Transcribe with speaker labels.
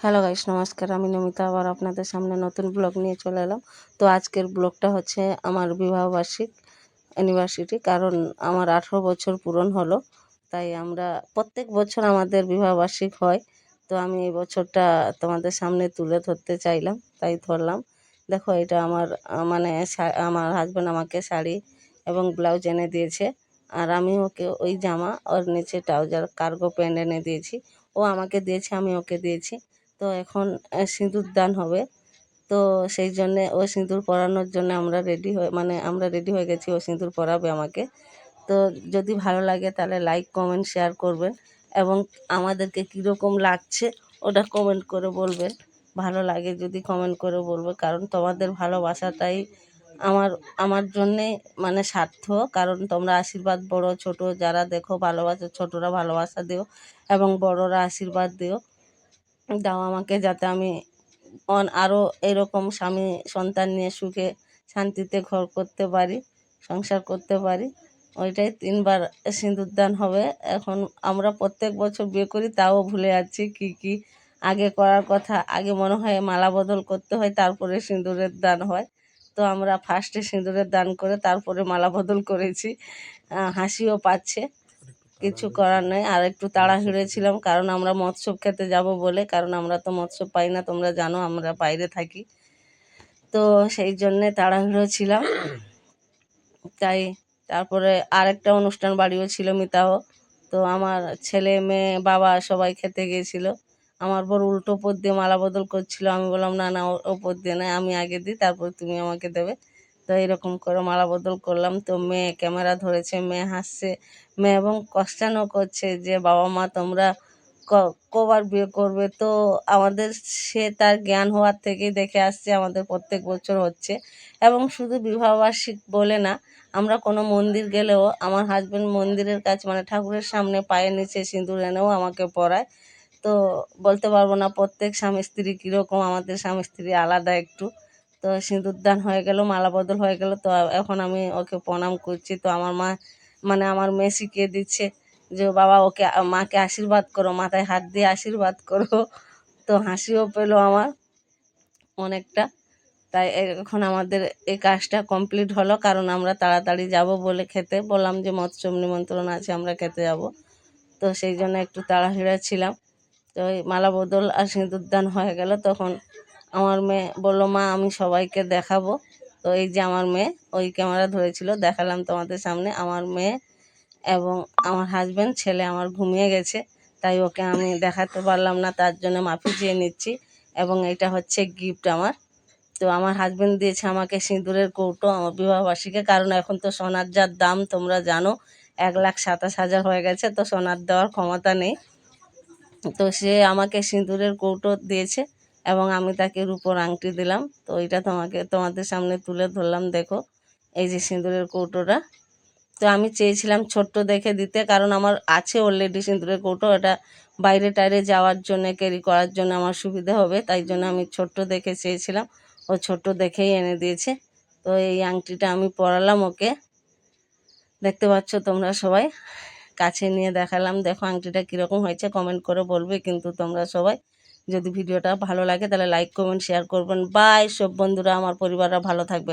Speaker 1: Hello guys, নমস্কার, আমি নমিতা, আবার আপনাদের সামনে নতুন ব্লগ নিয়ে চলে এলাম। তো আজকের ব্লগটা হচ্ছে আমার বিবাহবার্ষিক অ্যানিভার্সিটি কারণ আমার আঠেরো বছর পূরণ হলো, তাই আমরা প্রত্যেক বছর আমাদের বিবাহবার্ষিক হয়। তো আমি এই বছরটা তোমাদের সামনে তুলে ধরতে চাইলাম, তাই ধরলাম। দেখো, এটা আমার মানে আমার হাজব্যান্ড আমাকে শাড়ি এবং ব্লাউজ এনে দিয়েছে, আর আমি ওকে ওই জামা, ওর নিচে ট্রাউজার কার্গো প্যান্ট এনে দিয়েছি। ও আমাকে দিয়েছে, আমি ওকে দিয়েছি। তো এখন সিঁদুর দান হবে। তো সেই জন্যে ও সিঁদুর পরানোর জন্য আমরা রেডি হয়ে মানে আমরা রেডি হয়ে গেছি ও সিঁদুর পরাবে আমাকে। তো যদি ভালো লাগে তাহলে লাইক কমেন্ট শেয়ার করবেন এবং আমাদেরকে কীরকম লাগছে ওটা কমেন্ট করে বলবেন। ভালো লাগে যদি কমেন্ট করে বলবে, কারণ তোমাদের ভালোবাসাটাই আমার আমার জন্যে মানে স্বার্থ কারণ তোমরা আশীর্বাদ বড়, ছোট, যারা দেখো ভালোবাসা, ছোটরা ভালোবাসা দিও এবং বড়রা আশীর্বাদ দিও। দাও আমাকে যাতে আমি অন আরও এরকম স্বামী সন্তান নিয়ে সুখে শান্তিতে ঘর করতে পারি, সংসার করতে পারি। ওইটাই তিনবার সিঁদুরদান হবে। এখন আমরা প্রত্যেক বছর বিয়ে করি, তাও ভুলে যাচ্ছি কি কি আগে করার কথা। আগে মনে হয় মালা বদল করতে হয়, তারপরে সিঁদুরের দান হয়। তো আমরা ফার্স্টে সিঁদুরের দান করে তারপরে মালা বদল করেছি। হাসিও পাচ্ছে। কিছু করার নেই। আর একটু তাড়াহুড়ো ছিলাম কারণ আমরা মৎস্য খেতে যাব বলে কারণ আমরা তো মৎস্য পাই না তোমরা জানো আমরা বাইরে থাকি। তো সেই জন্যে তাড়াহুড়ো ছিলাম। তাই তারপরে আরেকটা অনুষ্ঠান বাড়িও ছিল মিতাহ তো আমার ছেলে মেয়ে বাবা সবাই খেতে গিয়েছিল আমার বর উল্টো ওপর দিয়ে মালা বদল করছিল। আমি বললাম না না ও- ওপর দিয়ে নয় আমি আগে দিই তারপর তুমি আমাকে দেবে। তো এরকম করে মালা বদল করলাম। তো মেয়ে ক্যামেরা ধরেছে, মেয়ে হাসছে। মেয়ে এবং কোশ্চেনও করছে যে, বাবা মা, তোমরা কবার বিয়ে করবে? তো আমাদের সে তার জ্ঞান হওয়ার থেকেই দেখে আসছে, আমাদের প্রত্যেক বছর হচ্ছে। এবং শুধু বিবাহবার্ষিক বলে না, আমরা কোনো মন্দির গেলেও আমার হাজব্যান্ড মন্দিরের কাছে মানে ঠাকুরের সামনে পায়ের নিচে সিঁদুর এনেও আমাকে পরায় তো বলতে পারব না প্রত্যেক স্বামী স্ত্রী কীরকম, আমাদের স্বামী স্ত্রী আলাদা একটু। তো সিঁদুর দান হয়ে গেল, মালা বদল হয়ে গেল। তো এখন আমি ওকে প্রণাম করছি। তো আমার মা মানে আমার মেয়ে শিখিয়ে দিচ্ছে যে, বাবা, ওকে, মাকে আশীর্বাদ করো, মাথায় হাত দিয়ে আশীর্বাদ করো। তো হাসিও পেল আমার অনেকটা। তাই এখন আমাদের এই কাজটা কমপ্লিট হলো, কারণ আমরা তাড়াতাড়ি যাব বলে খেতে। বললাম যে, মৎস্য নিমন্ত্রণ আছে, আমরা খেতে যাব। তো সেই জন্য একটু তাড়াহুড়া ছিলাম। তো মালা বদল আর সিঁদুরদান হয়ে গেল। তখন আমার মেয়ে বলল, মা, আমি সবাইকে দেখাবো। তো এই যে আমার মেয়ে, ওই ক্যামেরা ধরেছিল, দেখালাম তোমাদের সামনে। আমার মেয়ে এবং আমার হাজব্যান্ড ছেলে আমার ঘুমিয়ে গেছে, তাই ওকে আমি দেখাতে পারলাম না, তার জন্য মাফি চেয়ে নিচ্ছি এবং এটা হচ্ছে গিফট আমার। তো আমার হাজবেন্ড দিয়েছে আমাকে সিঁদুরের কৌটো আমার বিবাহবার্ষিকে, কারণ এখন তো সোনার যার দাম, তোমরা জানো, এক লাখ সাতাশ হাজার হয়ে গেছে, তো সোনার দেওয়ার ক্ষমতা নেই। তো সে আমাকে সিঁদুরের কৌটো দিয়েছে এবং আমি তাকে রূপোর আংটি দিলাম। তো ওইটা তোমাকে, তোমাদের সামনে তুলে ধরলাম, দেখো। এই যে সিঁদুরের কৌটোটা। তো আমি চেয়েছিলাম ছোট্ট দেখে দিতে, কারণ আমার আছে অলরেডি সিঁদুরের কৌটো। এটা বাইরে টাইরে যাওয়ার জন্য ক্যারি করার জন্য আমার সুবিধা হবে, তাই জন্য আমি ছোট্ট দেখে চেয়েছিলাম। ও ছোট্ট দেখেই এনে দিয়েছে। তো এই আংটিটা আমি পরালাম ওকে। দেখতে পাচ্ছ তোমরা সবাই? কাছে নিয়ে দেখালাম। দেখো আংটিটা কীরকম হয়েছে কমেন্ট করে বলবে কিন্তু তোমরা সবাই। যদি ভিডিওটা ভালো লাগে তাহলে লাইক করবেন শেয়ার করবেন। বাই সব বন্ধুরা, আমার পরিবাররা ভালো থাকবে